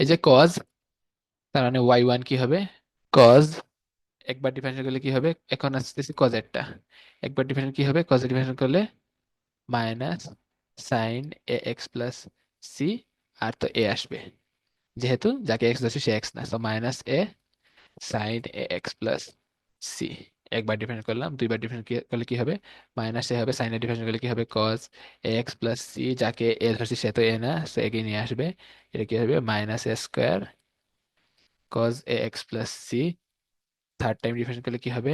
এই যে কজ তার মানে ওয়াই ওয়ান কি হবে? কজ একবার ডিফারেন্সিয়েট করলে কি হবে? এখন আসতেছি কজেরটা একবার ডিফারেন্সিয়েট কি হবে? কজের ডিফারেন্সিয়েট করলে minus sine a x plus c আর তো এ আসবে। যেহেতু যাকে এক্স ধরছি সে এক্স না তো minus a sine a x plus c একবার ডিফারেন্স করলাম, দুইবার ডিফারেন্স করলে কি হবে? মাইনাস এ হবে সাইন ডিফারেন্স করলে কি হবে? কজ এক্স প্লাস সি যাকে এ ধরছি সে তো এ না, সে এগিয়ে নিয়ে আসবে। এটা কি হবে? Minus a square cos a x plus c third time difference করলে কি হবে?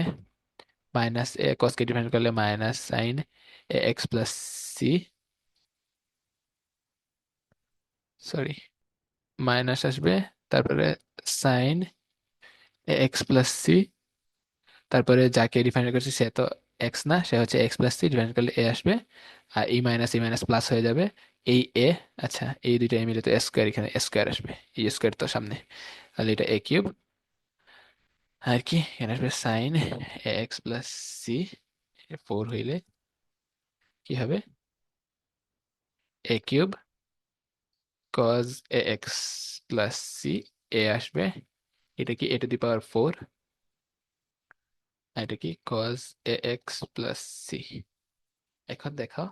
মাইনাস এ কস কে ডিফারেন্স করলে minus sine a x plus c sorry minus আসবে, তারপরে sine a x plus c তারপরে যাকে ডিফাইন করছি সে তো এক্স না, সে হচ্ছে এক্স প্লাস সি ডিফাইন করলে এ আসবে। আর এই মাইনাস ই মাইনাস প্লাস হয়ে যাবে। এই এ আচ্ছা এই দুইটা মিলে তো স্কোয়ার এখানে স্কোয়ার আসবে। এই স্কোয়ার তো সামনে। তাহলে এটা এ কিউব আর কি? এখানে আসবে sine a x plus c four হইলে কি হবে? A cube cos a x plus c a আসবে। এটা কি এ টু দি পাওয়ার ফোর এটা কি? Cos a x plus c এখন দেখো,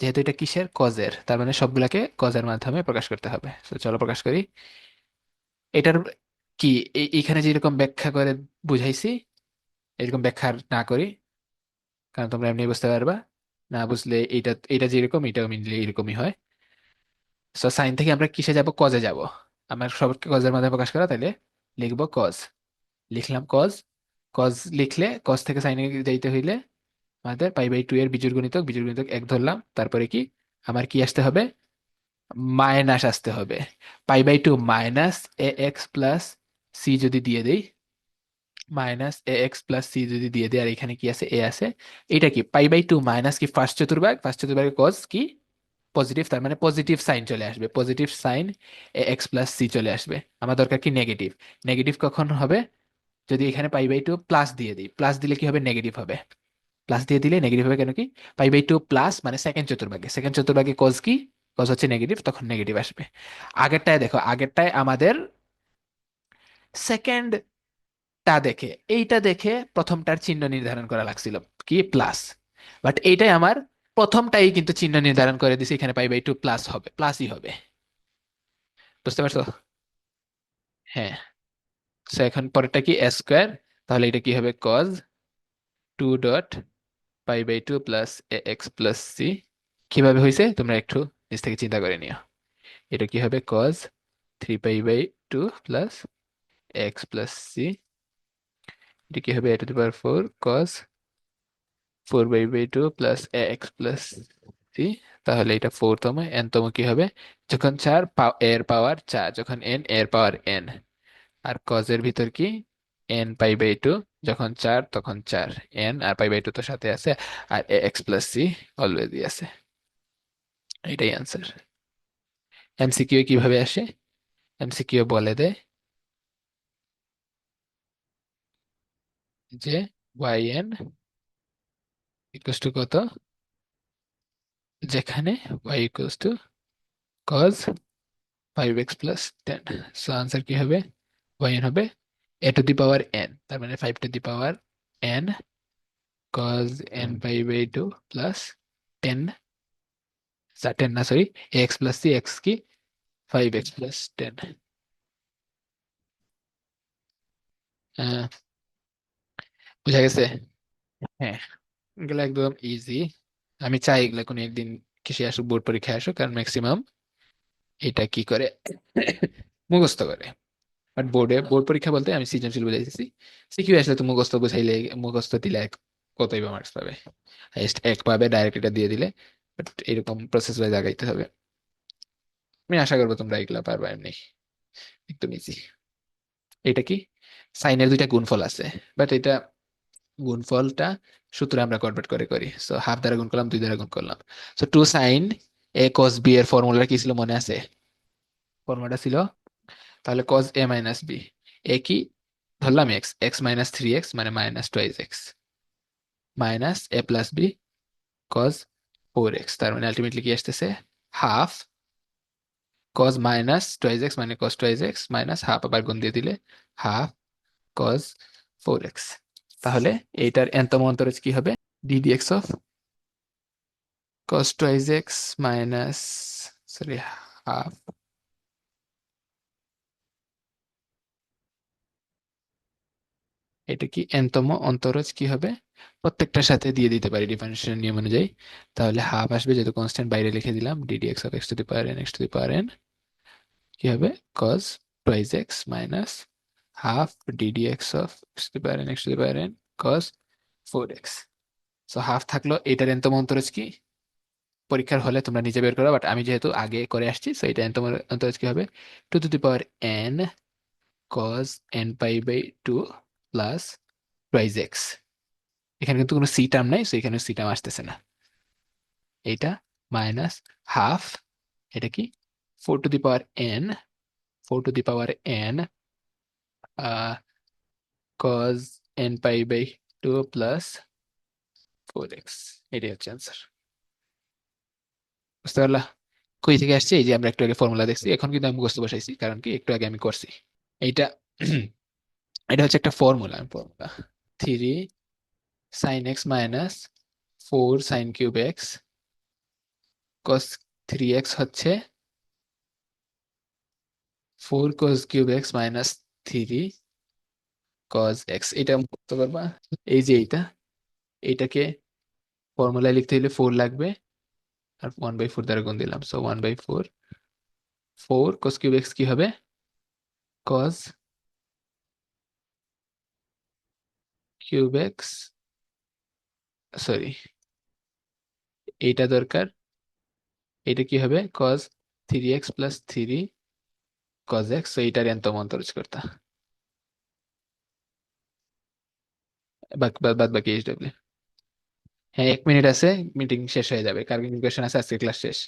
যেহেতু এটা কিসের? কজের তার মানে সবগুলাকে কজের মাধ্যমে প্রকাশ করতে হবে। তো চলো প্রকাশ করি। এটার কি? এইখানে যেরকম ব্যাখ্যা করে বুঝাইছি, এরকম ব্যাখ্যা না করি, কারণ তোমরা এমনি বুঝতে পারবা। না বুঝলে এটা এটা যেরকম, এটাও মিললে এরকমই হয়। সো সাইন থেকে আমরা কিসে যাব? কজে যাব। আমার সবকে কজের মাধ্যমে প্রকাশ করা তাহলে লিখব কজ লিখলাম কজ কজ লিখলে কজ থেকে সাইনে যাইতে হইলে আমাদের পাই বাই টু এর বিজোড় গুণিতক বিজোড় গুণিতক এক ধরলাম। তারপরে কি? আমার কি আসতে হবে? মাইনাস আসতে হবে। Pi by two minus a x plus c যদি দিয়ে দেই minus a x plus c যদি দিয়ে দেয় আর এখানে কি আছে? এ আছে। এটা কি? পাই বাই টু মাইনাস কি ফার্স্ট চতুর্ভাগ? ফার্স্ট চতুর্ভাগের কজ কি? পজিটিভ তার মানে পজিটিভ সাইন চলে আসবে। Positive sine a x plus c চলে আসবে। আমার দরকার কি? নেগেটিভ নেগেটিভ কখন হবে? যদি এখানে পাই বাই টু প্লাস দিয়ে দিই প্লাস দিলে কি হবে? নেগেটিভ হবে। প্লাস দিয়ে দিলে নেগেটিভ হবে কেন কি? পাই বাই টু প্লাস মানে সেকেন্ড চতুর্ভাগে। সেকেন্ড চতুর্ভাগে কজ কি? কজ হচ্ছে নেগেটিভ তখন নেগেটিভ আসবে। আগেরটায় দেখো, আগেরটায় আমাদের সেকেন্ডটা দেখে, এইটা দেখে প্রথমটার চিহ্ন নির্ধারণ করা লাগছিল। কি? প্লাস বাট এইটাই আমার প্রথমটাই কিন্তু চিহ্ন নির্ধারণ করে দিছে, এখানে পাই বাই টু প্লাস হবে প্লাসই হবে। বুঝতে পারছ? হ্যাঁ। সো এখন পরেরটা কি? এস স্কোয়ার তাহলে এটা কি হবে? Cos two dot pi by two plus a x plus c কীভাবে হয়েছে তোমরা একটু নিজ থেকে চিন্তা করে নিও। এটা কি হবে? Cos three pi by two plus x plus c এটা কি হবে? A to the power four cos four by by two plus a x plus c তাহলে এটা ফোর তম এন তম কি হবে? যখন চার এর পাওয়ার চার, যখন এন এর পাওয়ার এন আর কজের ভিতর কি? এন পাই বাই টু যখন চার, তখন চার। এন আর পাই বাই টু তো সাথে আছে, আর এক্স প্লাস সি অলওয়েজই আছে। এটাই অ্যান্সার এমসিকিউ কীভাবে আসে? এমসিকিউ বলে দেয় যে ওয়াই এন ইকুয়াস টু কত? যেখানে y equals to cos five x plus ten so answer কি হবে? ওয়াই হবে a to the power n তার মানে five to the power n cos n pi by two plus ten ten না sorry x plus c x কি five x plus ten বুঝা গেছে? হ্যাঁ। এগুলো একদম ইজি আমি চাই এগুলো কোনো একদিন কিসে আসুক বোর্ড পরীক্ষায় আসুক কারণ ম্যাক্সিমাম এটা কি করে? মুখস্থ করে। বাট বোর্ডে বোর্ড পরীক্ষা বলতে আমি সৃজনশীল বুঝাইতেছি সিকিউ আসলে তো মুখস্থ বুঝাইলে মুখস্থ দিলে এক কতই বা মার্কস পাবে। হাইয়েস্ট এক পাবে ডাইরেক্ট এটা দিয়ে দিলে বাট এরকম প্রসেস ওয়াইজ আগাইতে হবে। আমি আশা করব তোমরা এগুলা পারবা এমনি। একদম ইজি এটা কি? সাইনের দুইটা গুণফল আছে বাট এটা গুণফলটা সূত্রে আমরা কনভার্ট করে করি। সো হাফ দ্বারা গুণ করলাম, দুই দ্বারা গুণ করলাম। So two sine a cos b এর ফর্মুলা কি ছিল মনে আছে? ফর্মুলাটা ছিল তাহলে কজ এ মাইনাস বি এ কি? ধরলাম x x minus three x মানে minus twice x minus a plus b cos four x তার মানে আলটিমেটলি কি আসতেছে? Half cos minus twice x মানে cos twice x minus half আবার গুণ দিয়ে দিলে হাফ কজ ফোর এক্স তাহলে এইটার এনতম অন্তরজ কি হবে? D d x of cos twice x minus sorry half এটা কি এনতম অন্তরজ কি হবে? প্রত্যেকটার সাথে দিয়ে দিতে পারি ডিফারেন্সিয়েশন নিয়ম অনুযায়ী। তাহলে হাফ আসবে যেহেতু কনস্ট্যান্ট বাইরে লিখে দিলাম d d x of x to the power n x to the power n কি হবে? Cos twice x minus half d d x of x to the power n x to the power n cos four x so half থাকল, এটার এনতম অন্তরজ কি? পরীক্ষার হলে তোমরা নিজে বের করো বাট আমি যেহেতু আগে করে আসছি সো এটা এনতম অন্তরজ কি হবে? Two to the power n cos n pi by two plus twice x এখানে কিন্তু কোনো সি টার্ম নাই সো এখানে সি টার্ম আসতেছে না। এইটা মাইনাস হাফ এটা কি? Four to the power n four to the power n cos n pi by two plus four x এটাই হচ্ছে অ্যান্সার বুঝতে পারলা? কই থেকে আসছে? এই যে আমরা একটু আগে ফর্মুলা দেখছি। এখন কিন্তু আমি মুখস্থ বসাইছি, কারণ কি? একটু আগে আমি করছি। এইটা এটা হচ্ছে একটা formula formula three sine x minus four sine cube x cos three x হচ্ছে four cos cube x minus three cos x এটা করতে পারবা? এই যে এইটা এইটাকে ফর্মুলায় লিখতে হলে ফোর লাগবে আর ওয়ান বাই ফোর দ্বারা গুণ দিলাম। So one by four four cos cube x কি হবে? কস কিউব এক্স সরি এইটা দরকার এটা কি হবে? Cos three x plus three cos x এইটার এন্তম অন্তরজ করতা বাদ বাকি এইচডব্লিউ হ্যাঁ এক মিনিট আছে মিটিং শেষ হয়ে যাবে কার কোয়েশন আছে, আজকে ক্লাস শেষ।